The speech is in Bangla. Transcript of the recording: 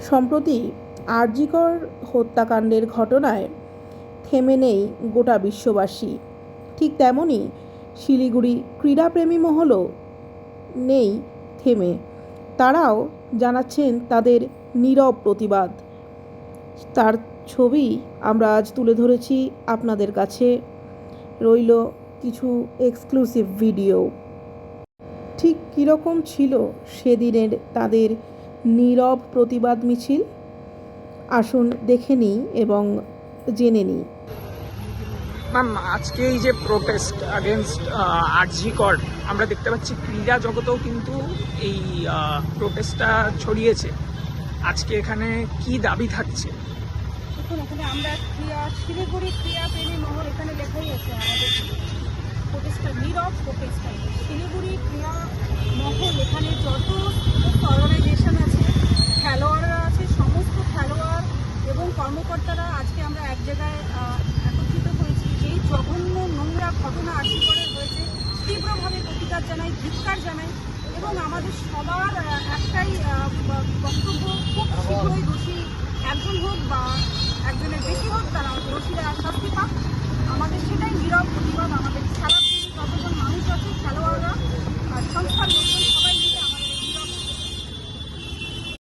সম্প্রতি আরজিকর হত্যাকাণ্ডের ঘটনায় থেমে নেই গোটা বিশ্ববাসী। ঠিক তেমনই শিলিগুড়ি ক্রীড়াপ্রেমী মহলও নেই থেমে। তারাও জানাচ্ছেন তাদের নীরব প্রতিবাদ। তার ছবি আমরা আজ তুলে ধরেছি আপনাদের কাছে। রইল কিছু এক্সক্লুসিভ ভিডিও। ঠিক কীরকম ছিল সেদিনের তাদের নীরব প্রতিবাদ মিছিল। আসুন দেখে নিই এবং জেনে নিই। ম্যাম আজকে এই যে প্রোটেস্ট আগেনস্ট আরজি কর আমরা দেখতে পাচ্ছি ক্রীড়া জগতেও কিন্তু এই প্রোটেস্টটা ছড়িয়েছে। আজকে এখানে কি দাবি থাকছে? দেখুন এখানে আমরা ক্রিয়া শিলিগুড়ি ক্রিয়া প্রেমী মহল এখানে লেখাই আছে আমাদের প্রতিষ্ঠা নীরব প্রতিষ্ঠা শিলিগুড়ি ক্রিয়া মহল এখানে যত অর্গানাইজেশন আছে খেলোয়াড়রা আছে সমস্ত খেলোয়াড় এবং কর্মকর্তারা আজকে আমরা এক জায়গায় একত্রিত হয়েছি যেই জঘন্য নোংরা ঘটনা আশি করে হয়েছে। তীব্রভাবে প্রতিকার জানাই, ধিক্কার জানাই এবং আমাদের সবার একটাই বক্তব্য, খুব শীঘ্রই দোষী একজন হোক বা একজনের বেশি হোক, তারা দোষীরা শাস্তি পাক।